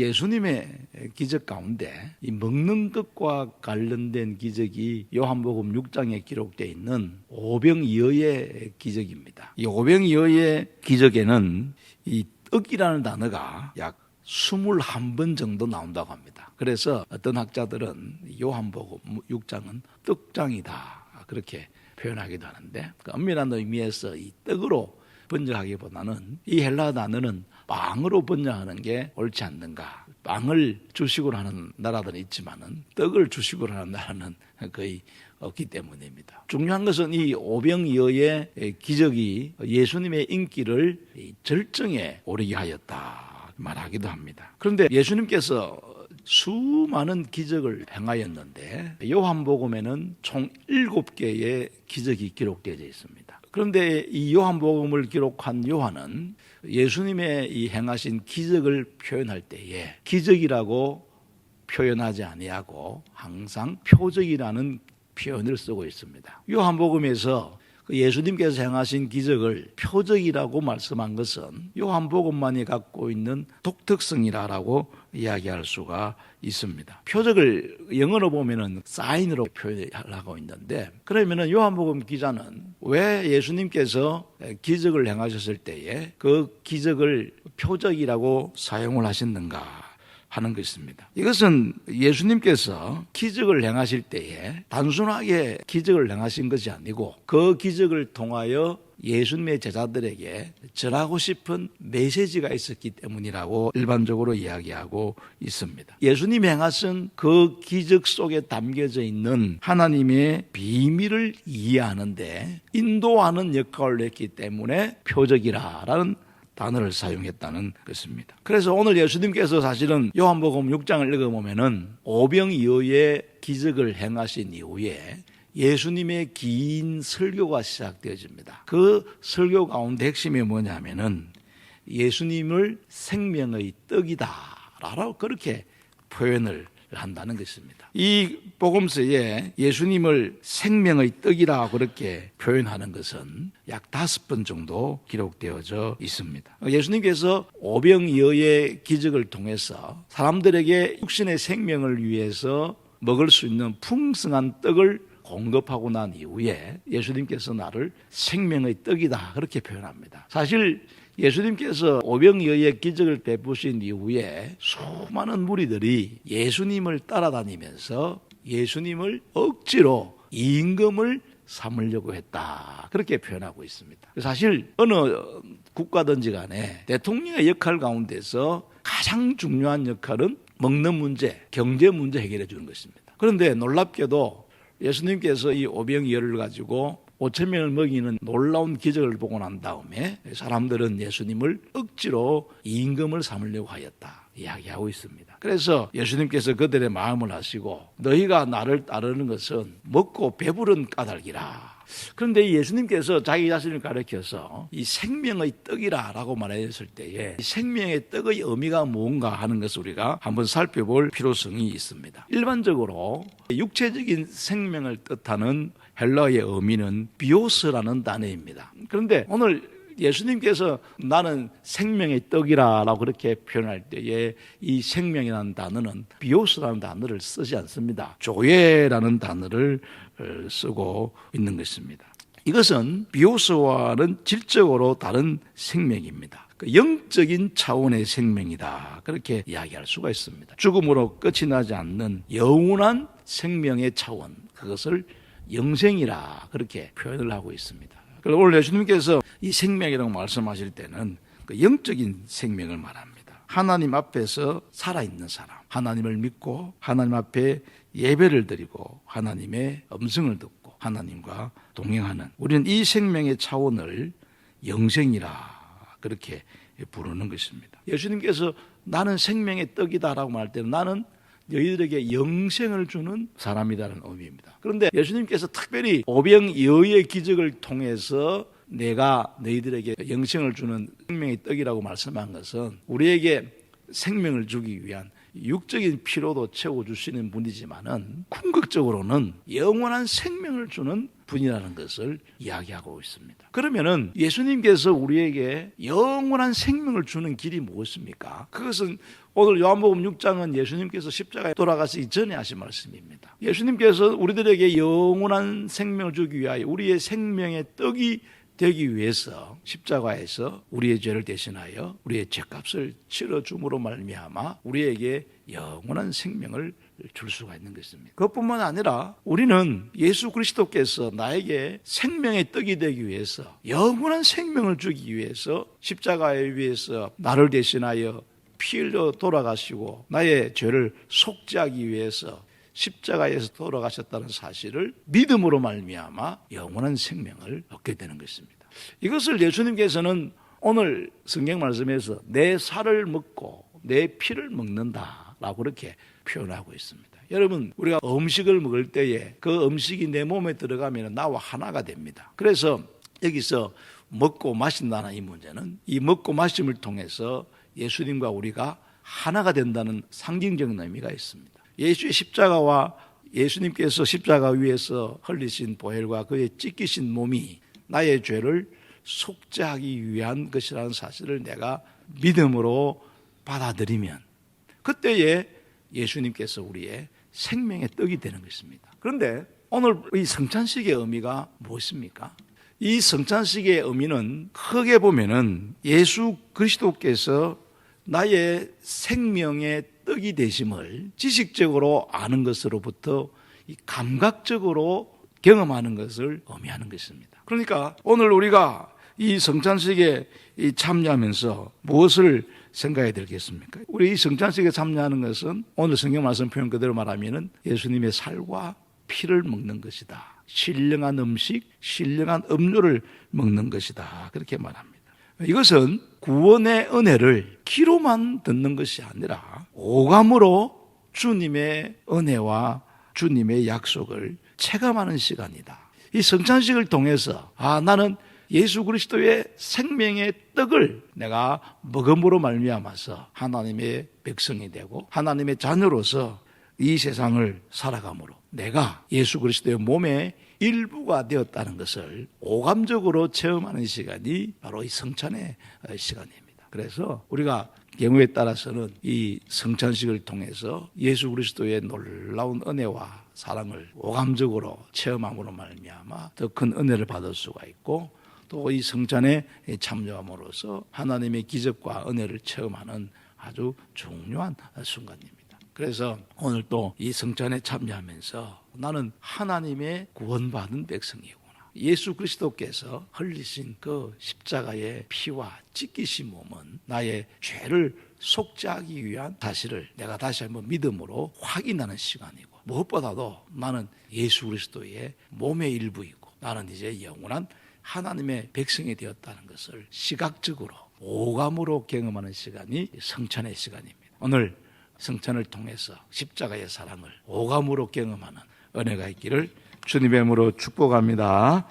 예수님의 기적 가운데 이 먹는 것과 관련된 기적이 요한복음 6장에 기록되어 있는 오병이어의 기적입니다. 이 오병이어의 기적에는 이 떡이라는 단어가 약 21번 정도 나온다고 합니다. 그래서 어떤 학자들은 요한복음 6장은 떡장이다. 그렇게 표현하기도 하는데 그 엄밀한 의미에서 이 떡으로 번역하기보다는 이 헬라 단어는 빵으로 번역하는 게 옳지 않는가. 빵을 주식으로 하는 나라들은 있지만은 떡을 주식으로 하는 나라는 거의 없기 때문입니다. 중요한 것은 이 오병이어의 기적이 예수님의 인기를 절정에 오르게 하였다 말하기도 합니다. 그런데 예수님께서 수많은 기적을 행하였는데 요한복음에는 총 7개의 기적이 기록되어 있습니다. 그런데 이 요한복음을 기록한 요한은 예수님의 이 행하신 기적을 표현할 때에 기적이라고 표현하지 아니하고 항상 표적이라는 표현을 쓰고 있습니다. 요한복음에서 그 예수님께서 행하신 기적을 표적이라고 말씀한 것은 요한복음만이 갖고 있는 독특성이라고 이야기할 수가 있습니다. 표적을 영어로 보면은 사인으로 표현하고 있는데 그러면은 요한복음 기자는 왜 예수님께서 기적을 행하셨을 때에 그 기적을 표적이라고 사용을 하셨는가? 하는 것입니다. 이것은 예수님께서 기적을 행하실 때에 단순하게 기적을 행하신 것이 아니고 그 기적을 통하여 예수님의 제자들에게 전하고 싶은 메시지가 있었기 때문이라고 일반적으로 이야기하고 있습니다. 예수님이 행하신 그 기적 속에 담겨져 있는 하나님의 비밀을 이해하는데 인도하는 역할을 했기 때문에 표적이라라는 단어를 사용했다는 것입니다. 그래서 오늘 예수님께서 사실은 요한복음 6장을 읽어보면은 오병이어의 기적을 행하신 이후에 예수님의 긴 설교가 시작되어집니다. 그 설교 가운데 핵심이 뭐냐면은 예수님을 생명의 떡이다라고 그렇게 표현을 한다는 것입니다. 이 복음서에 예수님을 생명의 떡이라 그렇게 표현하는 것은 약 다섯 번 정도 기록되어져 있습니다. 예수님께서 오병이어의 기적을 통해서 사람들에게 육신의 생명을 위해서 먹을 수 있는 풍성한 떡을 공급하고 난 이후에 예수님께서 나를 생명의 떡이다 그렇게 표현합니다. 사실 예수님께서 오병이어의 기적을 베푸신 이후에 수많은 무리들이 예수님을 따라다니면서 예수님을 억지로 임금을 삼으려고 했다. 그렇게 표현하고 있습니다. 사실 어느 국가든지 간에 대통령의 역할 가운데서 가장 중요한 역할은 먹는 문제, 경제 문제 해결해 주는 것입니다. 그런데 놀랍게도 예수님께서 이 오병이어를 가지고 5천 명을 먹이는 놀라운 기적을 보고 난 다음에 사람들은 예수님을 억지로 임금을 삼으려고 하였다. 이야기하고 있습니다. 그래서 예수님께서 그들의 마음을 하시고 너희가 나를 따르는 것은 먹고 배부른 까닭이라. 그런데 예수님께서 자기 자신을 가르쳐서 이 생명의 떡이라라고 말했을 때에 생명의 떡의 의미가 뭔가 하는 것을 우리가 한번 살펴볼 필요성이 있습니다. 일반적으로 육체적인 생명을 뜻하는 헬라의 의미는 비오스라는 단어입니다. 그런데 오늘 예수님께서 나는 생명의 떡이라라고 그렇게 표현할 때에 이 생명이라는 단어는 비오스라는 단어를 쓰지 않습니다. 조예라는 단어를 쓰고 있는 것입니다. 이것은 비오스와는 질적으로 다른 생명입니다. 그 영적인 차원의 생명이다. 그렇게 이야기할 수가 있습니다. 죽음으로 끝이 나지 않는 영원한 생명의 차원. 그것을 영생이라 그렇게 표현을 하고 있습니다. 그리고 오늘 예수님께서 이 생명이라고 말씀하실 때는 그 영적인 생명을 말합니다. 하나님 앞에서 살아있는 사람, 하나님을 믿고 하나님 앞에 예배를 드리고 하나님의 음성을 듣고 하나님과 동행하는 우리는 이 생명의 차원을 영생이라 그렇게 부르는 것입니다. 예수님께서 나는 생명의 떡이다라고 말할 때는 나는 너희들에게 영생을 주는 사람이다라는 의미입니다. 그런데 예수님께서 특별히 오병이어의 기적을 통해서 내가 너희들에게 영생을 주는 생명의 떡이라고 말씀한 것은 우리에게 생명을 주기 위한 육적인 피로도 채워주시는 분이지만은 궁극적으로는 영원한 생명을 주는 분이라는 것을 이야기하고 있습니다. 그러면은 예수님께서 우리에게 영원한 생명을 주는 길이 무엇입니까? 그것은 오늘 요한복음 6장은 예수님께서 십자가에 돌아가시기 전에 하신 말씀입니다. 예수님께서 우리들에게 영원한 생명을 주기 위하여 우리의 생명의 떡이 되기 위해서 십자가에서 우리의 죄를 대신하여 우리의 죄값을 치러 줌으로 말미암아 우리에게 영원한 생명을 줄 수가 있는 것입니다. 그것뿐만 아니라 우리는 예수 그리스도께서 나에게 생명의 떡이 되기 위해서 영원한 생명을 주기 위해서 십자가에 위해서 나를 대신하여 피 흘려 돌아가시고 나의 죄를 속죄하기 위해서 십자가에서 돌아가셨다는 사실을 믿음으로 말미암아 영원한 생명을 얻게 되는 것입니다. 이것을 예수님께서는 오늘 성경 말씀에서 내 살을 먹고 내 피를 먹는다라고 그렇게 표현하고 있습니다. 여러분 우리가 음식을 먹을 때에 그 음식이 내 몸에 들어가면 나와 하나가 됩니다. 그래서 여기서 먹고 마신다는 이 문제는 이 먹고 마심을 통해서 예수님과 우리가 하나가 된다는 상징적인 의미가 있습니다. 예수의 십자가와 예수님께서 십자가 위에서 흘리신 보혈과 그의 찢기신 몸이 나의 죄를 속죄하기 위한 것이라는 사실을 내가 믿음으로 받아들이면 그때에 예수님께서 우리의 생명의 떡이 되는 것입니다. 그런데 오늘 이 성찬식의 의미가 무엇입니까? 이 성찬식의 의미는 크게 보면은 예수 그리스도께서 나의 생명의 떡이 되심을 지식적으로 아는 것으로부터 이 감각적으로 경험하는 것을 의미하는 것입니다. 그러니까 오늘 우리가 이 성찬식에 이 참여하면서 무엇을 생각해야 되겠습니까? 우리 이 성찬식에 참여하는 것은 오늘 성경 말씀 표현 그대로 말하면은 예수님의 살과 피를 먹는 것이다. 신령한 음식, 신령한 음료를 먹는 것이다. 그렇게 말합니다. 이것은 구원의 은혜를 귀로만 듣는 것이 아니라 오감으로 주님의 은혜와 주님의 약속을 체감하는 시간이다. 이 성찬식을 통해서 아 나는 예수 그리스도의 생명의 떡을 내가 먹음으로 말미암아서 하나님의 백성이 되고 하나님의 자녀로서 이 세상을 살아감으로 내가 예수 그리스도의 몸의 일부가 되었다는 것을 오감적으로 체험하는 시간이 바로 이 성찬의 시간입니다. 그래서 우리가 경우에 따라서는 이 성찬식을 통해서 예수 그리스도의 놀라운 은혜와 사랑을 오감적으로 체험함으로 말미암아 더 큰 은혜를 받을 수가 있고 또 이 성찬에 참여함으로써 하나님의 기적과 은혜를 체험하는 아주 중요한 순간입니다. 그래서 오늘 또 이 성찬에 참여하면서 나는 하나님의 구원받은 백성이구나. 예수 그리스도께서 흘리신 그 십자가의 피와 찢기신 몸은 나의 죄를 속죄하기 위한 사실을 내가 다시 한번 믿음으로 확인하는 시간이고 무엇보다도 나는 예수 그리스도의 몸의 일부이고 나는 이제 영원한 하나님의 백성이 되었다는 것을 시각적으로 오감으로 경험하는 시간이 성찬의 시간입니다. 오늘 성찬을 통해서 십자가의 사랑을 오감으로 경험하는 은혜가 있기를 주님의 이름으로 축복합니다.